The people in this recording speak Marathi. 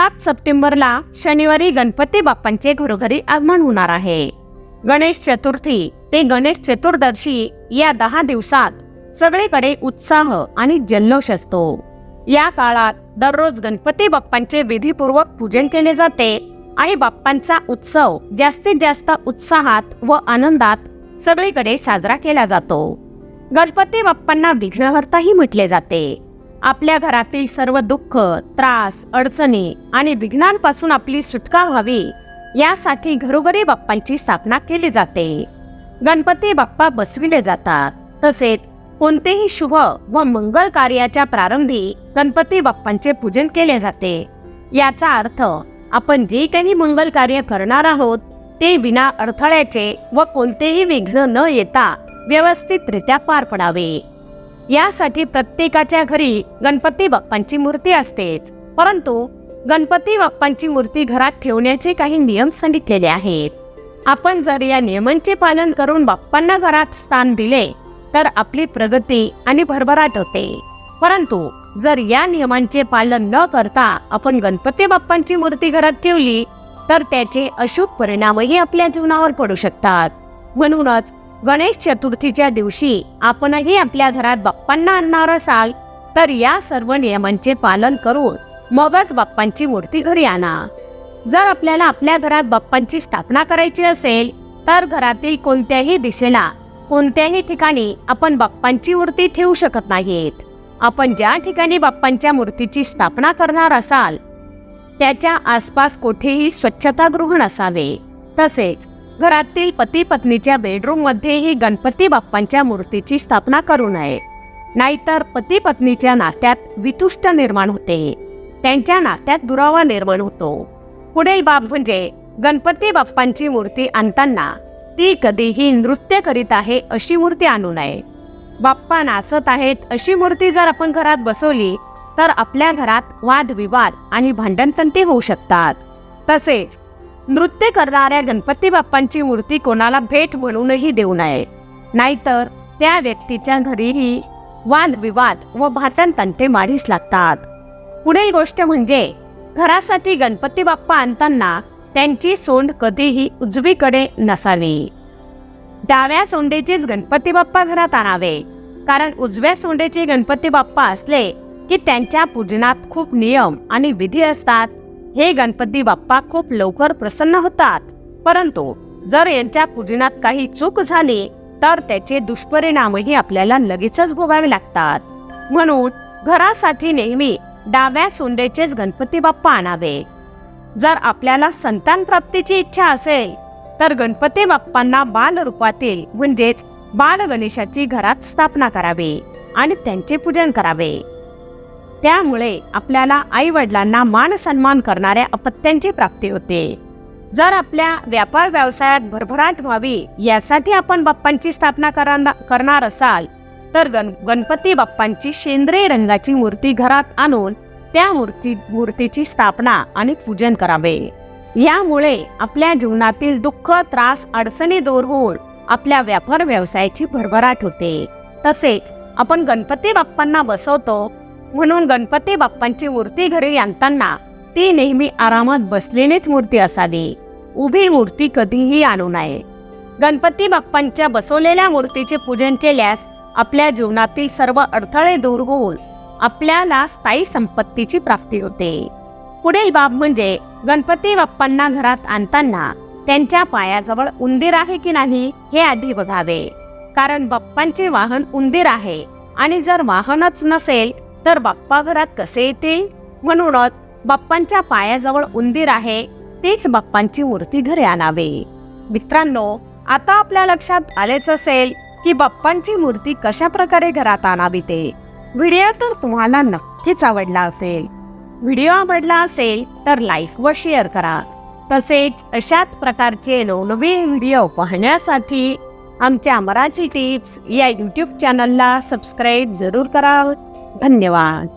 सात सप्टेंबरला शनिवारी गणपती बाप्पांचे घरोघरी आगमन होणार आहे. गणेश चतुर्थी ते गणेश चतुर्दशी या दहा दिवसात सगळीकडे उत्साह आणि जल्लोष असतो. या काळात दररोज गणपती बाप्पांचे विधीपूर्वक पूजन केले जाते आणि बाप्पांचा उत्सव जास्तीत जास्त उत्साहात व आनंदात सगळीकडे साजरा केला जातो. गणपती बाप्पांना विघ्नहर्ताही म्हटले जाते. आपल्या घरातील सर्व दुःख त्रास अडचणी आणि विघ्नांपासून आपली सुटका व्हावी यासाठी घरोघरी बाप्पांची स्थापना केली जाते. गणपती बाप्पा बसविले जातात. तसेच कोणतेही शुभ व मंगल कार्याच्या प्रारंभी गणपती बाप्पांचे पूजन केले जाते. याचा अर्थ आपण जे काही मंगल कार्य करणार आहोत ते विना अडथळ्याचे व कोणतेही विघ्न न येता व्यवस्थितरित्या पार पडावे. यासाठी प्रत्येकाच्या घरी गणपती बाप्पांची मूर्ती असतेच. परंतु गणपती बाप्पांची मूर्ती घरात ठेवण्याचे काही नियम सांगितलेले आहेत. आपण जर या नियमांचे पालन करून बाप्पांना घरात स्थान दिले तर आपली प्रगती आणि भरभराट होते. परंतु जर या नियमांचे पालन न करता आपण गणपती बाप्पांची मूर्ती घरात ठेवली तर त्याचे अशुभ परिणामही आपल्या जीवनावर पडू शकतात. म्हणूनच गणेश चतुर्थीच्या दिवशी आपणही आपल्या घरात बाप्पांना आणणार असाल तर या सर्व नियमांचे पालन करून मगच बाप्पांची मूर्ती घरी आणा. जर आपल्याला आपल्या घरात बाप्पांची स्थापना करायची असेल तर घरातील कोणत्याही दिशेला कोणत्याही ठिकाणी आपण बाप्पांची मूर्ती ठेवू शकत नाहीत. आपण ज्या ठिकाणी बाप्पांच्या मूर्तीची स्थापना करणार असाल त्याच्या आसपास कोठेही स्वच्छतागृह नसावे. तसेच घरातील पती पत्नीच्या बेडरूममध्येही गणपती बाप्पांच्या मूर्तीची स्थापना करू नये. नाहीतर पती पत्नीच्या नात्यात वितुष्ट निर्माण होते. त्यांच्या नात्यात दुरावा निर्माण होतो. पुढील बाब म्हणजे गणपती बाप्पांची मूर्ती आणताना ती कधीही नृत्य करीत आहे अशी मूर्ती आणू नये. बाप्पा नाचत आहेत अशी मूर्ती जर आपण घरात बसवली तर आपल्या घरात वादविवाद आणि भांडणतंटे होऊ शकतात. तसेच नृत्य करणाऱ्या गणपती बाप्पांची मूर्ती कोणाला भेट म्हणूनही देऊ नये. नाहीतर त्या व्यक्तीच्या घरीही वादविवाद व भाटण तंटे माढीस लागतात. पुढील गोष्ट म्हणजे घरासाठी गणपती बाप्पा आणताना त्यांची सोंड कधीही उजवीकडे नसावी. डाव्या सोंडेचेच गणपती बाप्पा घरात आणावे. कारण उजव्या सोंडेचे गणपती बाप्पा असले की त्यांच्या पूजनात खूप नियम आणि विधी असतात. हे गणपती बाप्पा खूप लवकर प्रसन्न होतात. परंतु जर यांच्या पूजनात काही चूक झाली तर त्याचे दुष्परिणामही आपल्याला लगेचच भोगावे लागतात. म्हणून घरासाठी नेहमी डाव्या सोंडेचेच गणपती बाप्पा आणावे. जर आपल्याला संतान प्राप्तीची इच्छा असेल तर गणपती बाप्पांना बाल रूपातील म्हणजेच बाल गणेशाची घरात स्थापना करावी आणि त्यांचे पूजन करावे. त्यामुळे आपल्याला आई वडिलांना मान सन्मान करणाऱ्या अपत्यांची प्राप्ती होते. जर आपल्या व्यापार व्यवसायात भरभराट व्हावी यासाठी आपण बाप्पांची स्थापना करणार असाल तर गण गणपती बाप्पांची शेंद्रे रंगाची मूर्ती घरात आणून त्या मूर्ती मूर्तीची स्थापना आणि पूजन करावे. यामुळे आपल्या जीवनातील दुःख त्रास अडचणी दूर होऊन आपल्या व्यापार व्यवसायाची भरभराट होते. तसेच आपण गणपती बाप्पांना बसवतो म्हणून गणपती बाप्पांची मूर्ती घरी आणताना ती नेहमी आरामात बसलेलीच मूर्ती असावी. उभी मूर्ती कधीही आणू नये. गणपती बाप्पांच्या बसवलेल्या मूर्तीचे पूजन केल्यास आपल्या जीवनातील सर्व अडथळे दूर होऊन आपल्याला स्थायी संपत्तीची प्राप्ती होते. पुढील बाब म्हणजे गणपती बाप्पांना घरात आणताना त्यांच्या पायाजवळ उंदीर आहे की नाही हे आधी बघावे. कारण बाप्पांचे वाहन उंदीर आहे आणि जर वाहनच नसेल तर बाप्पा घरात कसे येतील? म्हणूनच बाप्पांच्या पायाजवळ उंदीर आहे तेच बाप्पांची मूर्ती घरी आणावे. मित्रांनो आता आपल्या लक्षात आलेच असेल की बाप्पांची मूर्ती कशा प्रकारे घरात आणावी ते. व्हिडिओ तर तुम्हाला नक्कीच आवडला असेल. व्हिडिओ आवडला असेल तर लाईक व शेअर करा. तसेच अशाच प्रकारचे नवनवीन व्हिडिओ पाहण्यासाठी आमच्या मराठी टिप्स या यूट्यूब चॅनलला सबस्क्राईब जरूर करा धन्यवाद.